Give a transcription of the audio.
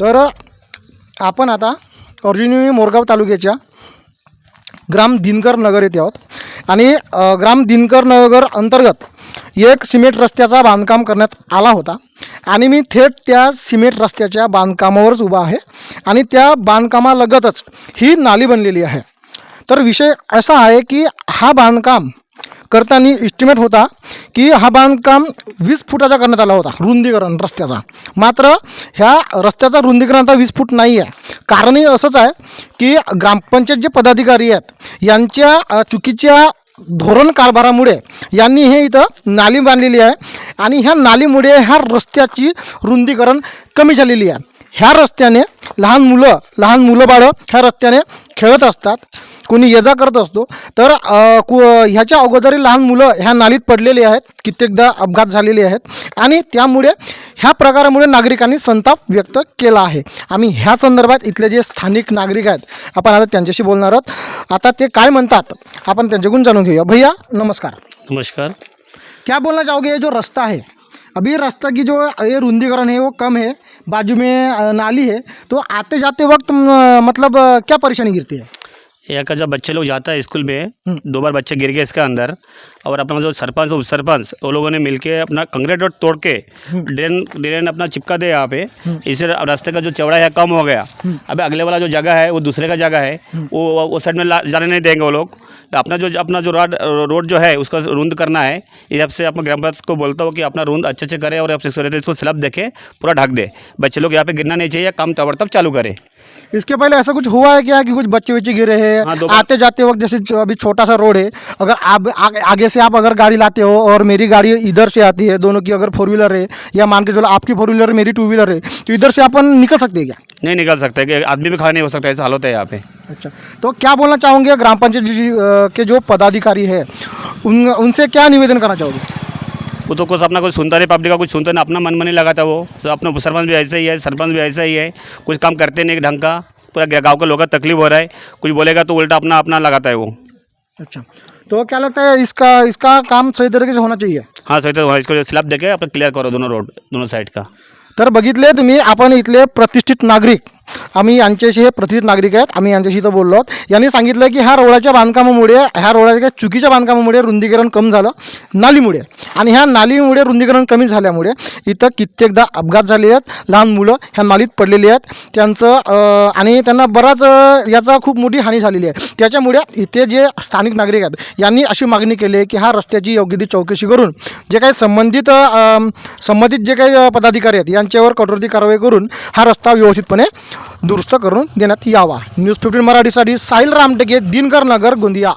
तर आपण आता अर्जुनी मोरगाव तालुक्याच्या ग्राम दिनकर नगर येथे आहोत. आणि ग्राम दिनकर नगर अंतर्गत एक सिमेंट रस्त्याचा बांधकाम करण्यात आला होता. आणि मी थेट त्या सिमेंट रस्त्याच्या बांधकामावरच उभा आहे. आणि त्या बांधकामालगतच ही नाली बनलेली आहे. तर विषय असा आहे की हा बांधकाम करताना इस्टिमेट होता की हा बांधकाम वीस फुटाचा करण्यात आला होता रुंदीकरण रस्त्याचा. मात्र ह्या रस्त्याचा रुंदीकरण आता वीस फूट नाही आहे कारणही असंच आहे की ग्रामपंचायत जे पदाधिकारी आहेत यांच्या चुकीच्या धोरण कारभारामुळे यांनी हे इथं नाली बांधलेली आहे आणि ह्या नालीमुळे ह्या रस्त्याची रुंदीकरण कमी झालेली आहे. ह्या रस्त्याने लहान मुलं लहान मुलं बाळं ह्या रस्त्याने खेळत असतात. कोणी ये जा करत असतो तर कु ह्याच्या अगोदरही लहान मुलं ह्या नालीत पडलेली आहेत कित्येकदा अपघात झालेले आहेत आणि त्यामुळे ह्या प्रकारामुळे नागरिकांनी संताप व्यक्त केला आहे. आम्ही ह्या संदर्भात इथले जे स्थानिक नागरिक आहेत आपण आता त्यांच्याशी बोलणार आहोत. आता ते काय म्हणतात आपण त्यांच्याकडून जाणून घेऊया. भैया नमस्कार. नमस्कार. क्या बोलना चाहोगे? ये जो रास्ता है अभी रास्ता की जो ये रुंदीकरण है वो कम है बाजू में नाली है तो आते जाते वक्त मतलब क्या परेशानी गिरती है? यहाँ का जब बच्चे लोग जाता है स्कूल में। दो बार बच्चे गिर गए इसके अंदर। और अपना जो सरपंच उप सरपंच वो लोगों ने मिलके अपना कंक्रीट रोड तोड़ के ड्रेन ड्रेन अपना चिपका दे यहाँ पे। इससे रास्ते का जो चौड़ा है कम हो गया। अभी अगले वाला जो जगह है वो दूसरे का जगह है। वो वो साइड में जाने नहीं देंगे वो लोग। तो अपना जो अपना जो रोड रोड जो है उसका रुंद करना है। इस हिसाब से अपना ग्राम पंचायत को बोलता हूँ कि अपना रुंद अच्छे से करे और अब इसको स्लब देखे पूरा ढक दे। बच्चे लोग यहाँ पे गिरना नहीं चाहिए काम तब तब चालू करे। इसके पहले ऐसा कुछ हुआ है क्या कि कुछ बच्चे बच्चे गिरे हैं? हाँ, आते जाते वक्त जैसे अभी छोटा सा रोड है अगर आप आगे से आप अगर गाड़ी लाते हो और मेरी गाड़ी इधर से आती है दोनों की अगर फोर व्हीलर है या मान के चलो आपकी फोर व्हीलर मेरी टू व्हीलर है तो इधर से अपन निकल सकते हैं क्या? नहीं निकल सकते कि आदमी भी खड़ा नहीं हो सकता ऐसा हालत है यहाँ पे। अच्छा तो क्या बोलना चाहोगे ग्राम पंचायत जी के जो पदाधिकारी है उन उनसे क्या निवेदन करना चाहोगे? वो तो कुछ अपना कुछ सुनता नहीं पब्लिक का कुछ सुनता नहीं अपना मन मन ही लगाता वो। तो अपना सरपंच भी ऐसा ही है सरपंच भी ऐसा ही है कुछ काम करते नहीं ढंग का। पूरा गाँव के लोगों को तकलीफ़ हो रहा है कुछ बोलेगा तो उल्टा अपना अपना लगाता है वो। अच्छा तो क्या लगता है इसका इसका काम सही तरीके से होना चाहिए? हाँ सही तो इसको स्लैब देके अपना क्लियर करो दोनों रोड दोनों साइड का। तर बघितले तुम्ही आपण इथले प्रतिष्ठित नागरिक आम्ही यांच्याशी हे प्रथित नागरिक आहेत. आम्ही यांच्याशी इथं बोललो आहोत. यांनी सांगितलं की ह्या रोडाच्या बांधकामामुळे ह्या रोडाच्या चुकीच्या बांधकामामुळे रुंदीकरण कमी झालं नालीमुळे. आणि ह्या नालीमुळे रुंदीकरण कमी झाल्यामुळे इथं कित्येकदा अपघात झाले आहेत. लहान मुलं ह्या नालीत पडलेली आहेत. त्यांचं आणि त्यांना बराच याचा खूप मोठी हानी झालेली आहे. त्याच्यामुळे इथे जे स्थानिक नागरिक आहेत यांनी अशी मागणी केली आहे की हा रस्त्याची योग्य ती चौकशी करून जे काही संबंधित संबंधित जे काही पदाधिकारी आहेत यांच्यावर कठोर कारवाई करून हा रस्ता व्यवस्थितपणे दुरुस्त करून देण्यात यावा. न्यूज फिफ्टीन मराठीसाठी साहिल रामटेके दिनकर नगर गोंदिया.